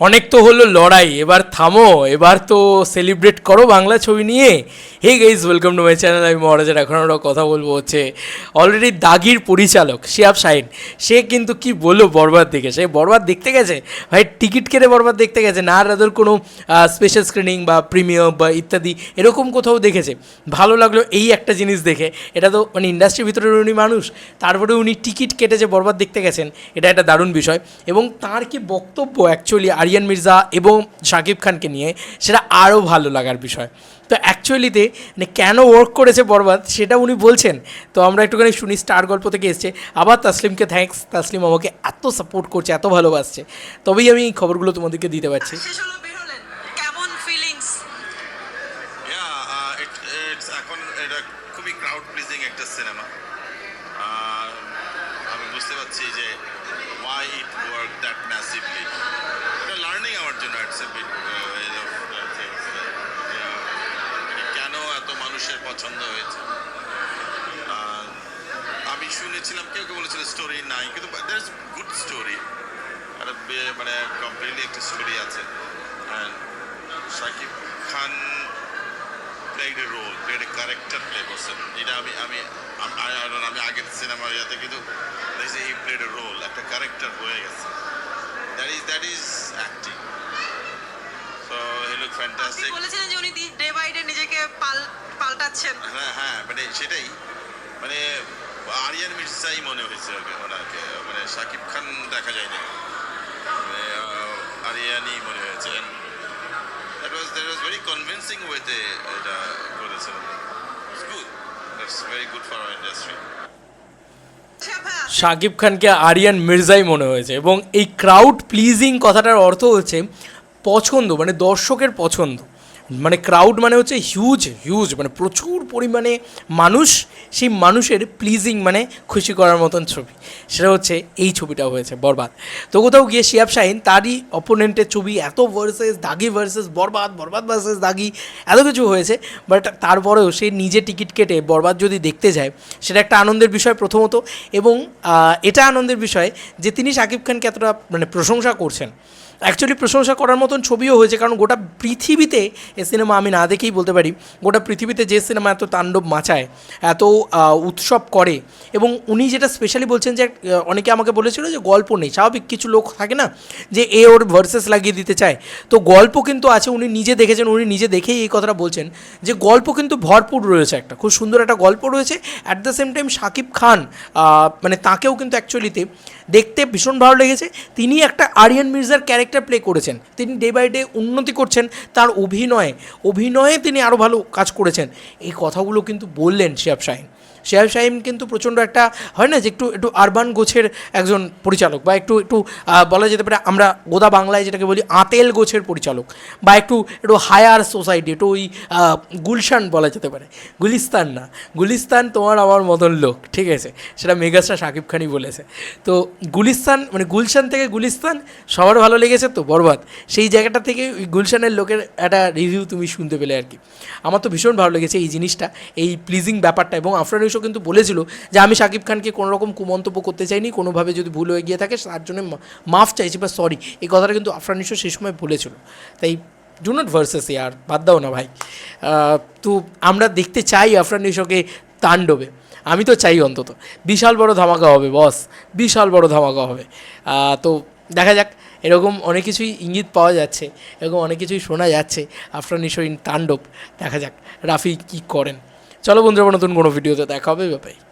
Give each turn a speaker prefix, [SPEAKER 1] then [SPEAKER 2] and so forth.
[SPEAKER 1] অনেক তো হলো লড়াই, এবার থামো, এবার তো সেলিব্রেট করো বাংলা ছবি নিয়ে। Hey guys welcome to my channel আমি মহারাজের এখন আমরা কথা বলব হচ্ছে অলরেডি দাগির পরিচালক, শিয়াব শাহিন। সে কিন্তু কি বলল বরবাদ দেখে? সে বরবাদ দেখতে গেছে? ভাই, টিকিট কেটে বরবাদ দেখতে গেছে? না রাদার কোনো স্পেশাল স্ক্রিনিং বা প্রিমিয়াম বা ইত্যাদি এরকম কোথাও দেখেছে? ভালো লাগল এই একটা জিনিস দেখে। এটা তো মানে ইন্ডাস্ট্রির ভিতরে উনি মানুষ, তারপরে উনি টিকিট কেটে যে বরবাদ দেখতে গেছেন, এটা একটা দারুণ বিষয়। এবং তার কি বক্তব্য অ্যাকচুয়ালি আরিয়ান মির্জা এবং শাকিব খানকে নিয়ে সেটা আরও ভালো লাগার বিষয়। তো অ্যাকচুয়ালিতে মানে কেন ওয়ার্ক করেছে বরবাদ সেটা উনি বলছেন। তো আমরা একটুখানি শুনি স্টার গল্প থেকে এসছে। আবার তাসলিমকে থ্যাঙ্কস তাসলিম আমাকে এত সাপোর্ট করছে এত ভালোবাসছে। তবেই আমি এই খবরগুলো তোমাদেরকে দিতে পারছি।
[SPEAKER 2] ইয়া uh, এখন এটা খুবই ক্রাউড প্লিজিং একটা সিনেমা আমি বুঝতে পারছি যে why it work that massively এটা লার্নিং আমার জন্য ইটস এ বিট কেন এত মানুষের পছন্দ হয়েছে? আমি শুনেছিলাম কেউ কেউ বলেছিল স্টোরি নাই কিন্তু ইজ গুড স্টোরি একটা মানে কমপ্লিটলি একটা স্টোরি আছে। Shakib Khan played a role played a character play করছেন এটা আমি আমি know, আমি আগের সিনেমা ইয়াতে কিন্তু প্লেড এ রোল একটা ক্যারেক্টার হয়ে গেছে that is that is acting so he look fantastic
[SPEAKER 3] বলেছিলেন যে উনি ডে বাই ডে নিজেকে পাল পাল্টাচ্ছেন।
[SPEAKER 2] হ্যাঁ হ্যাঁ মানে সেটাই। মানে আরিয়ান মির্জাই মনে হয়েছে ওনাকে। মানে শাকিব খান দেখা যায়নি। মানে আহ, আরিয়ানই মনে হয়েছে। That was that was very convincing ওয়েতে এটা করেছেন it's good that's very good for our industry
[SPEAKER 1] Shakib খানকে আরিয়ান মির্জাই মনে হয়েছে। এবং এই ক্রাউড প্লিজিং কথাটার অর্থ হচ্ছে পছন্দ মানে দর্শকের পছন্দ। মানে ক্রাউড মানে হচ্ছে হিউজ হিউজ মানে প্রচুর পরিমাণে মানুষ, সেই মানুষের প্লিজিং মানে খুশি করার মতন ছবি। সেটা হচ্ছে এই ছবিটা হয়েছে, বরবাদ। তো কোথাও গিয়ে শিয়াব শাহিন, তারই অপোনেন্টের ছবি, এত ভার্সেস দাগি ভার্সেস বরবাদ বরবাদ ভার্সেস দাগি, এত কিছু হয়েছে। বাট তারপরেও সে নিজে টিকিট কেটে বরবাদ যদি দেখতে যায়, সেটা একটা আনন্দের বিষয় প্রথমত। এবং এটা আনন্দের বিষয় যে তিনি শাকিব খানকে এতটা মানে প্রশংসা করছেন। অ্যাকচুয়ালি প্রশংসা করার মতন ছবিও হয়েছে, কারণ গোটা পৃথিবীতে এ সিনেমা আমি না দেখেই বলতে পারি, গোটা পৃথিবীতে যে সিনেমা এত তাণ্ডব মাচায়, এত উৎসব করে এবং উনি যেটা স্পেশালি বলছেন যে অনেকে আমাকে বলেছিল যে গল্প নেই, স্বাভাবিক কিছু লোক থাকে না যে এ ওর ভার্সেস লাগিয়ে দিতে চায়। তো গল্প কিন্তু আছে, উনি নিজে দেখেছেন, উনি নিজে দেখেই এই কথাটা বলছেন যে গল্প কিন্তু ভরপুর রয়েছে একটা, খুব সুন্দর একটা গল্প রয়েছে। At the same time Shakib Khan মানে তাকেও কিন্তু অ্যাকচুয়ালিতে দেখতে ভীষণ ভালো লেগেছে। তিনি একটা আরিয়ান মির্জার ক্যারেক্টার প্লে করেছেন। তিনি ডে বাই ডে উন্নতি করছেন তার অভিনয়ে। অভিনয়ে তিনি আরও ভালো কাজ করেছেন। এই কথাগুলো কিন্তু বললেন শিয়াব শাহিন। শিয়াব শাহিন কিন্তু প্রচণ্ড একটা হয় না যে একটু একটু আরবান গোছের একজন পরিচালক বা একটু একটু বলা যেতে পারে আমরা গোদা বাংলায় যেটাকে বলি আতেল গোছের পরিচালক বা একটু একটু হায়ার সোসাইটি একটু ওই গুলশান বলা যেতে পারে। গুলিস্তান না। গুলিস্তান তোমার আমার মতন লোক, ঠিক আছে? সেটা মেগাস্টার শাকিব খানই বলেছে। তো গুলিস্তান মানে গুলশান থেকে গুলিস্তান সবার ভালো লেগেছে তো, বরবাদ। সেই জায়গাটা থেকে ওই গুলশানের লোকের একটা রিভিউ তুমি শুনতে পেলে আর কি। আমার তো ভীষণ ভালো লেগেছে এই জিনিসটা, এই প্লিজিং ব্যাপারটা এবং আফরান ইউসও কিন্তু বলেছিল যে আমি শাকিব খানকে কোনো রকম কুমন্তব্য করতে চাইনি, কোনোভাবে যদি ভুল হয়ে গিয়ে থাকে তার জন্য মাফ চাইছি বা সরি এই কথাটা কিন্তু আফরান ইউসও সেই সময় বলেছিল। তাই ডু নট ভার্সেস ইয়ার বাদ দাও না ভাই। তো আমরা দেখতে চাই আফরানিশোকে তাণ্ডবে। আমি তো চাই অন্তত। বিশাল বড় ধামাকা হবে বস বিশাল বড় ধামাকা হবে। তো দেখা যাক, এরকম অনেক কিছুই ইঙ্গিত পাওয়া যাচ্ছে, এরকম অনেক কিছুই শোনা যাচ্ছে আফরানিশো ইন তাণ্ডব। দেখা যাক, রাফি কী করেন। চলো বন্ধুরা নতুন কোনো ভিডিওতে দেখা হবে ব্যাপারে